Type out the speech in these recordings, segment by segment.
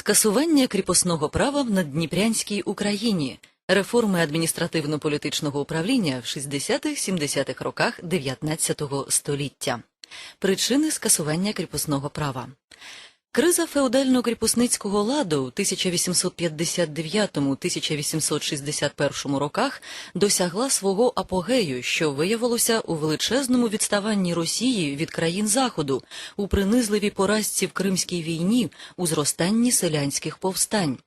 Скасування кріпосного права в Наддніпрянській Україні. Реформи адміністративно-політичного управління в 60-70-х роках 19 століття. Причини скасування кріпосного права. Криза феодально-кріпосницького ладу у 1859-1861 роках досягла свого апогею, що виявилося у величезному відставанні Росії від країн Заходу, у принизливій поразці в Кримській війні, у зростанні селянських повстань.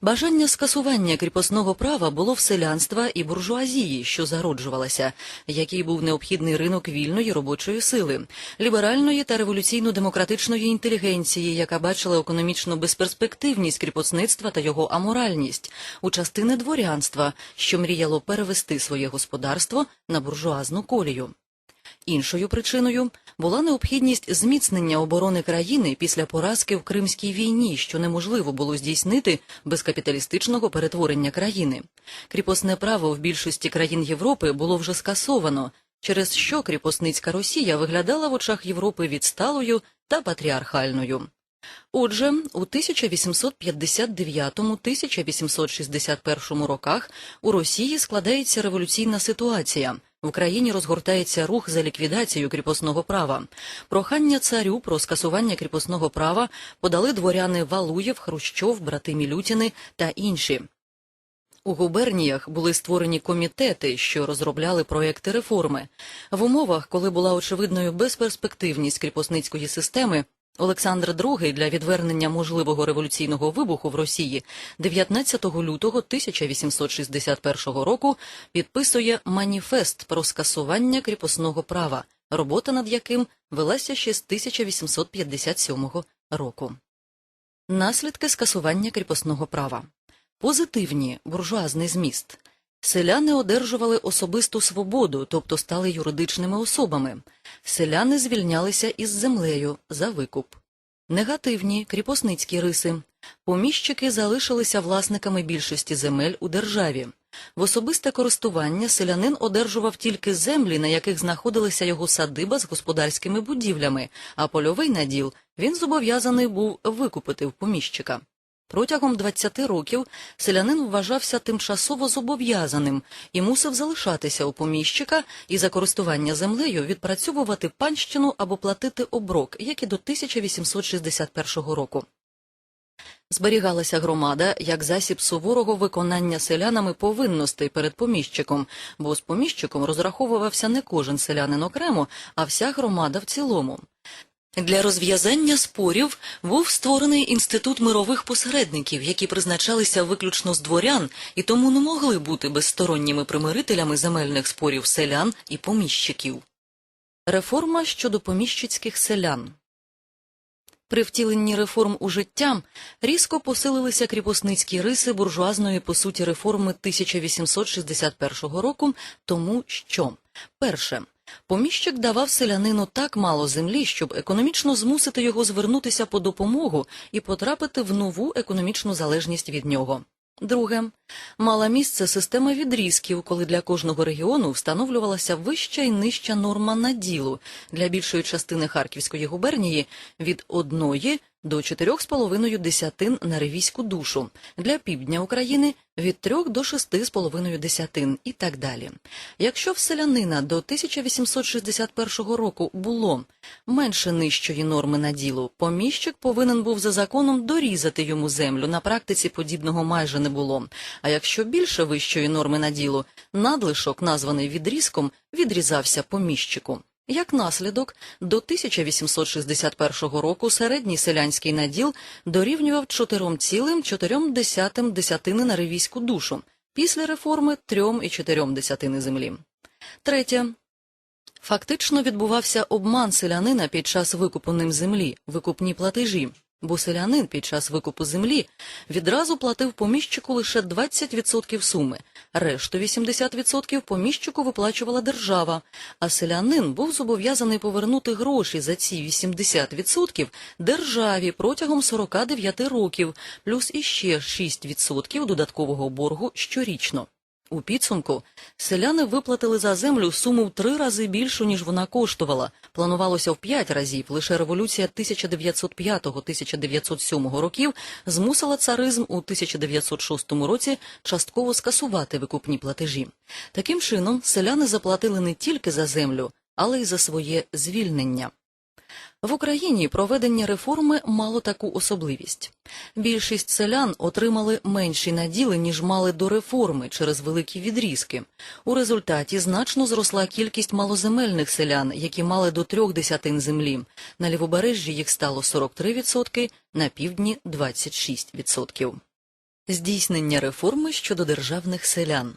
Бажання скасування кріпосного права було в селянства і буржуазії, що зароджувалася, який був необхідний ринок вільної робочої сили, ліберальної та революційно-демократичної інтелігенції, яка бачила економічну безперспективність кріпосництва та його аморальність, у частини дворянства, що мріяло перевести своє господарство на буржуазну колію. Іншою причиною була необхідність зміцнення оборони країни після поразки в Кримській війні, що неможливо було здійснити без капіталістичного перетворення країни. Кріпосне право в більшості країн Європи було вже скасовано, через що кріпосницька Росія виглядала в очах Європи відсталою та патріархальною. Отже, у 1859-1861 роках у Росії складається революційна ситуація. В країні розгортається рух за ліквідацію кріпосного права. Прохання царю про скасування кріпосного права подали дворяни Валуєв, Хрущов, брати Мілютіни та інші. У губерніях були створені комітети, що розробляли проекти реформи. В умовах, коли була очевидною безперспективність кріпосницької системи, Олександр II для відвернення можливого революційного вибуху в Росії 19 лютого 1861 року підписує маніфест про скасування кріпосного права, робота над яким велася ще з 1857 року. Наслідки скасування кріпосного права. Позитивні буржуазний зміст. Селяни одержували особисту свободу, тобто стали юридичними особами. Селяни звільнялися із землею за викуп. Негативні кріпосницькі риси. Поміщики залишилися власниками більшості земель у державі. В особисте користування селянин одержував тільки землі, на яких знаходилася його садиба з господарськими будівлями, а польовий наділ він зобов'язаний був викупити в поміщика. Протягом 20 років селянин вважався тимчасово зобов'язаним і мусив залишатися у поміщика і за користування землею відпрацьовувати панщину або платити оброк, як і до 1861 року. Зберігалася громада як засіб суворого виконання селянами повинностей перед поміщиком, бо з поміщиком розраховувався не кожен селянин окремо, а вся громада в цілому. Для розв'язання спорів був створений інститут мирових посередників, які призначалися виключно з дворян і тому не могли бути безсторонніми примирителями земельних спорів селян і поміщиків. Реформа щодо поміщицьких селян. При втіленні реформ у життя різко посилилися кріпосницькі риси буржуазної по суті реформи 1861 року, тому що? Перше Поміщик давав селянину так мало землі, щоб економічно змусити його звернутися по допомогу і потрапити в нову економічну залежність від нього. Друге, мала місце система відрізків, коли для кожного регіону встановлювалася вища і нижча норма наділу для більшої частини Харківської губернії від одної до 4,5 десятин на ревійську душу, для півдня України від 3 до 6,5 десятин і так далі. Якщо в селянина до 1861 року було менше нижчої норми наділу, поміщик повинен був за законом дорізати йому землю. На практиці подібного майже не було. А якщо більше вищої норми наділу, надлишок, названий відрізком, відрізався поміщику. Як наслідок, до 1861 року середній селянський наділ дорівнював 4,4 десятини на ревійську душу, після реформи 3,4 десятини землі. Третє. Фактично відбувався обман селянина під час викупу ним землі, викупні платежі бо селянин під час викупу землі відразу платив поміщику лише 20% суми, решту 80% поміщику виплачувала держава, а селянин був зобов'язаний повернути гроші за ці 80% державі протягом 49 років, плюс іще 6% додаткового боргу щорічно. У підсумку селяни виплатили за землю суму в три рази більшу, ніж вона коштувала. Планувалося в п'ять разів. Лише революція 1905-1907 років змусила царизм у 1906 році частково скасувати викупні платежі. Таким чином, селяни заплатили не тільки за землю, але й за своє звільнення. В Україні проведення реформи мало таку особливість. Більшість селян отримали менші наділи, ніж мали до реформи через великі відрізки. У результаті значно зросла кількість малоземельних селян, які мали до трьох десятин землі. На лівобережжі їх стало 43%, на півдні 26%. Здійснення реформи щодо державних селян.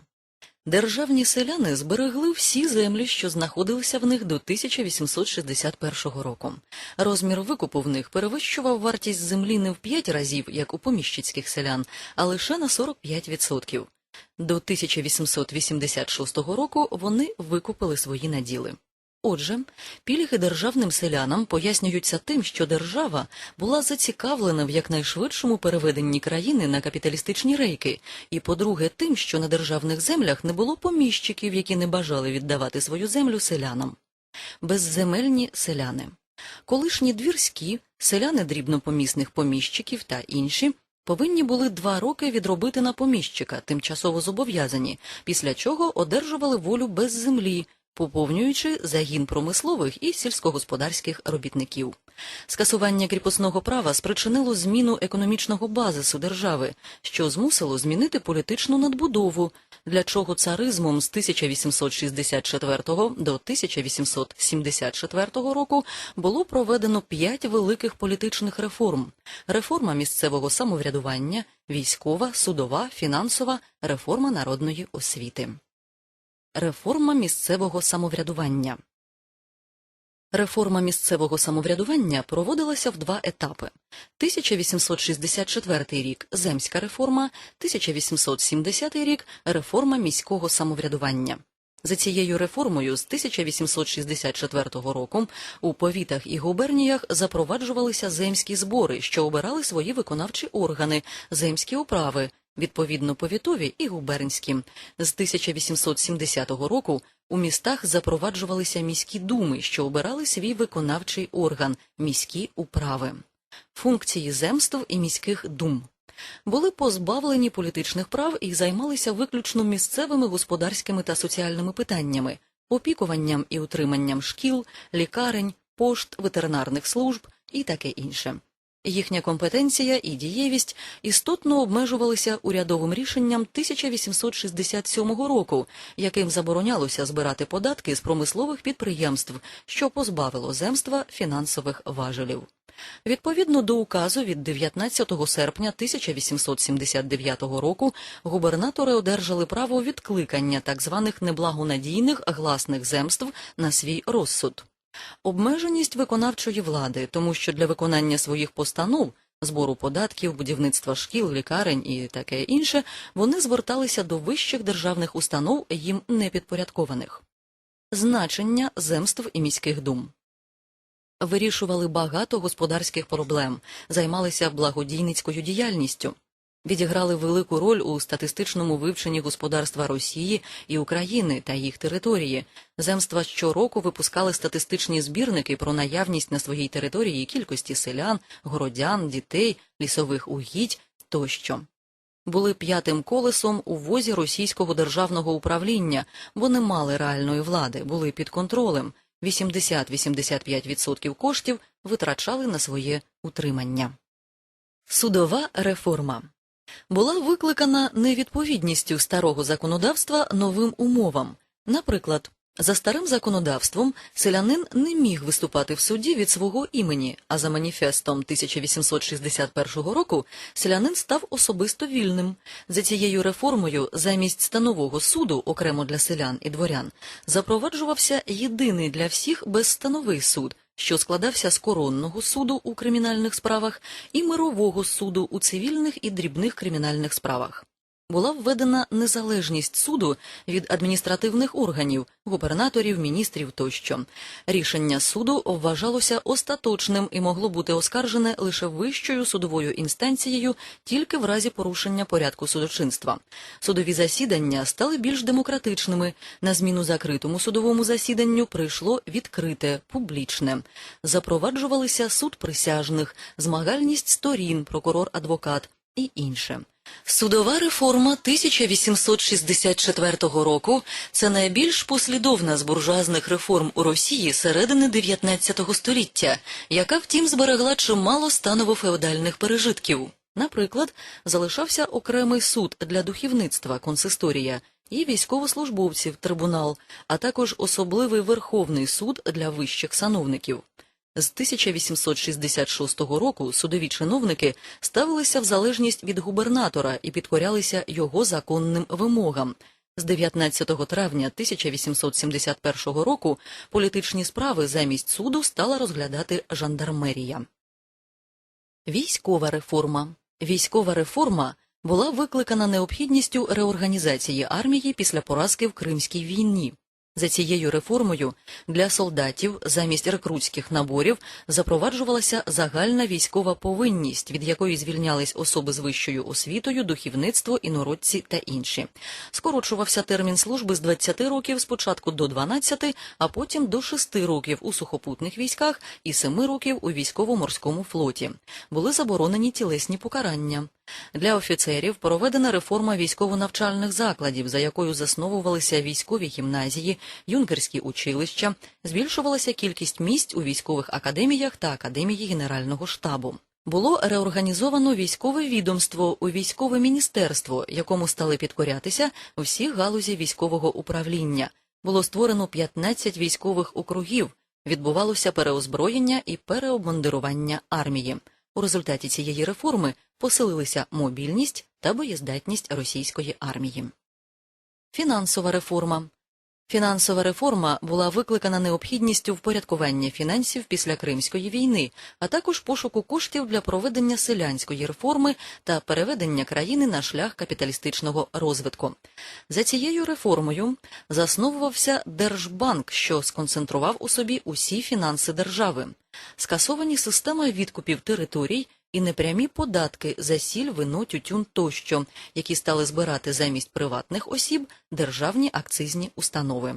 Державні селяни зберегли всі землі, що знаходилися в них до 1861 року. Розмір викупу в них перевищував вартість землі не в 5 разів, як у поміщицьких селян, а лише на 45%. До 1886 року вони викупили свої наділи. Отже, пільги державним селянам пояснюються тим, що держава була зацікавлена в якнайшвидшому переведенні країни на капіталістичні рейки, і, по-друге, тим, що на державних землях не було поміщиків, які не бажали віддавати свою землю селянам. Безземельні селяни. Колишні двірські, селяни дрібнопомісних поміщиків та інші повинні були два роки відробити на поміщика, тимчасово зобов'язані, після чого одержували волю без землі, поповнюючи загін промислових і сільськогосподарських робітників. Скасування кріпосного права спричинило зміну економічного базису держави, що змусило змінити політичну надбудову, для чого царизмом з 1864 до 1874 року було проведено п'ять великих політичних реформ: реформа місцевого самоврядування, військова, судова, фінансова, реформа народної освіти. Реформа місцевого самоврядування. Реформа місцевого самоврядування проводилася в два етапи: 1864 рік земська реформа, 1870 рік реформа міського самоврядування. За цією реформою з 1864 року у повітах і губерніях запроваджувалися земські збори, що обирали свої виконавчі органи, земські управи, відповідно повітові і губернські. З 1870 року у містах запроваджувалися міські думи, що обирали свій виконавчий орган міські управи. Функції земств і міських дум були позбавлені політичних прав і займалися виключно місцевими господарськими та соціальними питаннями, опікуванням і утриманням шкіл, лікарень, пошт, ветеринарних служб і таке інше. Їхня компетенція і дієвість істотно обмежувалися урядовим рішенням 1867 року, яким заборонялося збирати податки з промислових підприємств, що позбавило земства фінансових важелів. Відповідно до указу від 19 серпня 1879 року губернатори одержали право відкликання так званих неблагонадійних гласних земств на свій розсуд. Обмеженість виконавчої влади, тому що для виконання своїх постанов, збору податків, будівництва шкіл, лікарень і таке інше, вони зверталися до вищих державних установ їм непідпорядкованих. Значення земств і міських дум вирішували багато господарських проблем, займалися благодійницькою діяльністю, відіграли велику роль у статистичному вивченні господарства Росії і України та їх території. Земства щороку випускали статистичні збірники про наявність на своїй території кількості селян, городян, дітей, лісових угідь тощо. Були п'ятим колесом у возі російського державного управління, бо не мали реальної влади, були під контролем. 80-85% коштів витрачали на своє утримання. Судова реформа була викликана невідповідністю старого законодавства новим умовам. Наприклад, за старим законодавством селянин не міг виступати в суді від свого імені, а за маніфестом 1861 року селянин став особисто вільним. За цією реформою замість станового суду, окремо для селян і дворян, запроваджувався єдиний для всіх безстановий суд, що складався з коронного суду у кримінальних справах і мирового суду у цивільних і дрібних кримінальних справах. Була введена незалежність суду від адміністративних органів, губернаторів, міністрів тощо. Рішення суду вважалося остаточним і могло бути оскаржене лише вищою судовою інстанцією тільки в разі порушення порядку судочинства. Судові засідання стали більш демократичними. На зміну закритому судовому засіданню прийшло відкрите, публічне. Запроваджувалися суд присяжних, змагальність сторін, прокурор-адвокат і інше. Судова реформа 1864 року це найбільш послідовна з буржуазних реформ у Росії середини 19 століття, яка втім зберегла чимало станово-феодальних пережитків. Наприклад, залишався окремий суд для духовництва консисторія і військовослужбовців трибунал, а також особливий Верховний суд для вищих сановників. З 1866 року судові чиновники ставилися в залежність від губернатора і підкорялися його законним вимогам. З 19 травня 1871 року політичні справи замість суду стала розглядати жандармерія. Військова реформа. Військова реформа була викликана необхідністю реорганізації армії після поразки в Кримській війні. За цією реформою для солдатів замість рекрутських наборів запроваджувалася загальна військова повинність, від якої звільнялись особи з вищою освітою, духівництво, інородці та інші. Скорочувався термін служби з 20 років спочатку до 12, а потім до 6 років у сухопутних військах і 7 років у військово-морському флоті. Були заборонені тілесні покарання. Для офіцерів проведена реформа військово-навчальних закладів, за якою засновувалися військові гімназії, юнкерські училища, збільшувалася кількість місць у військових академіях та академії Генерального штабу. Було реорганізовано військове відомство у військове міністерство, якому стали підкорятися всі галузі військового управління. Було створено 15 військових округів, відбувалося переозброєння і переобмундирування армії. У результаті цієї реформи посилилися мобільність та боєздатність російської армії. Фінансова реформа. Фінансова реформа була викликана необхідністю впорядкування фінансів після Кримської війни, а також пошуку коштів для проведення селянської реформи та переведення країни на шлях капіталістичного розвитку. За цією реформою засновувався Держбанк, що сконцентрував у собі усі фінанси держави. Скасовані система відкупів територій і непрямі податки за сіль, вино, тютюн тощо, які стали збирати замість приватних осіб державні акцизні установи.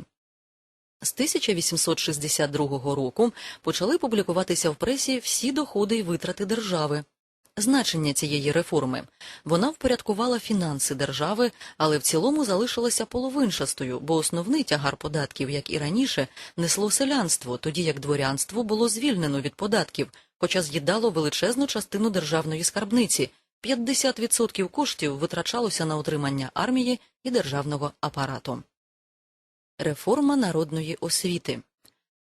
З 1862 року почали публікуватися в пресі всі доходи й витрати держави. Значення цієї реформи вона впорядкувала фінанси держави, але в цілому залишилася половинчастою, бо основний тягар податків, як і раніше, несло селянство, тоді як дворянство було звільнено від податків, хоча з'їдало величезну частину державної скарбниці. 50% коштів витрачалося на утримання армії і державного апарату. Реформа народної освіти.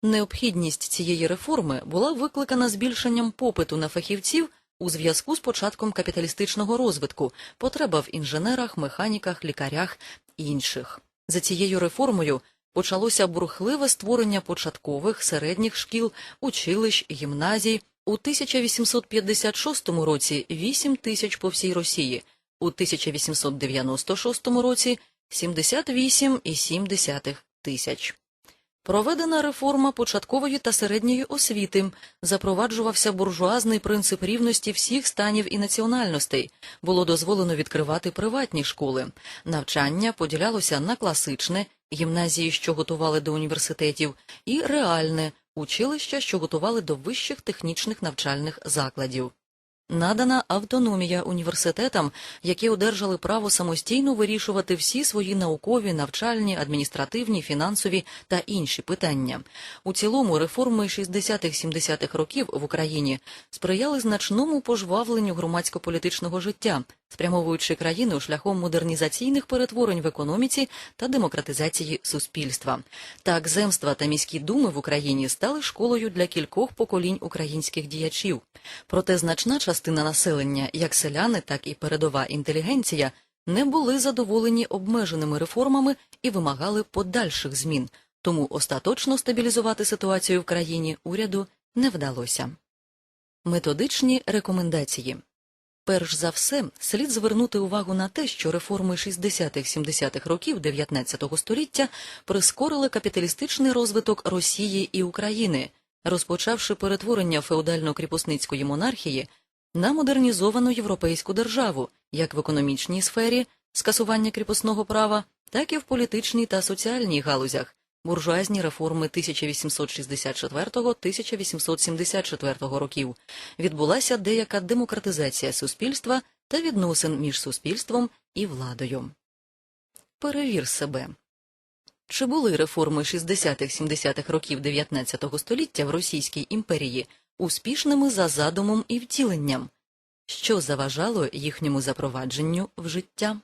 Необхідність цієї реформи була викликана збільшенням попиту на фахівців у зв'язку з початком капіталістичного розвитку, потреба в інженерах, механіках, лікарях інших. За цією реформою почалося бурхливе створення початкових середніх шкіл, училищ, гімназій. У 1856 році 8 тисяч по всій Росії, у 1896 році 78,7 тисяч. Проведена реформа початкової та середньої освіти, запроваджувався буржуазний принцип рівності всіх станів і національностей, було дозволено відкривати приватні школи. Навчання поділялося на класичне, гімназії, що готували до університетів, і реальне училища, що готували до вищих технічних навчальних закладів. Надана автономія університетам, які одержали право самостійно вирішувати всі свої наукові, навчальні, адміністративні, фінансові та інші питання. У цілому реформи 60-70-х років в Україні сприяли значному пожвавленню громадсько-політичного життя, спрямовуючи країну шляхом модернізаційних перетворень в економіці та демократизації суспільства. Так, земства та міські думи в Україні стали школою для кількох поколінь українських діячів. Проте значна частина населення, як селяни, так і передова інтелігенція, не були задоволені обмеженими реформами і вимагали подальших змін. Тому остаточно стабілізувати ситуацію в країні уряду не вдалося. Методичні рекомендації Перш за все, слід звернути увагу на те, що реформи 60-70-х років 19-го століття прискорили капіталістичний розвиток Росії і України, розпочавши перетворення феодально-кріпосницької монархії на модернізовану європейську державу, як в економічній сфері скасування кріпосного права, так і в політичній та соціальній галузях, буржуазні реформи 1864-1874 років. Відбулася деяка демократизація суспільства та відносин між суспільством і владою. Перевір себе. Чи були реформи 60-70-х років 19 століття в Російській імперії успішними за задумом і втіленням? Що заважало їхньому запровадженню в життя?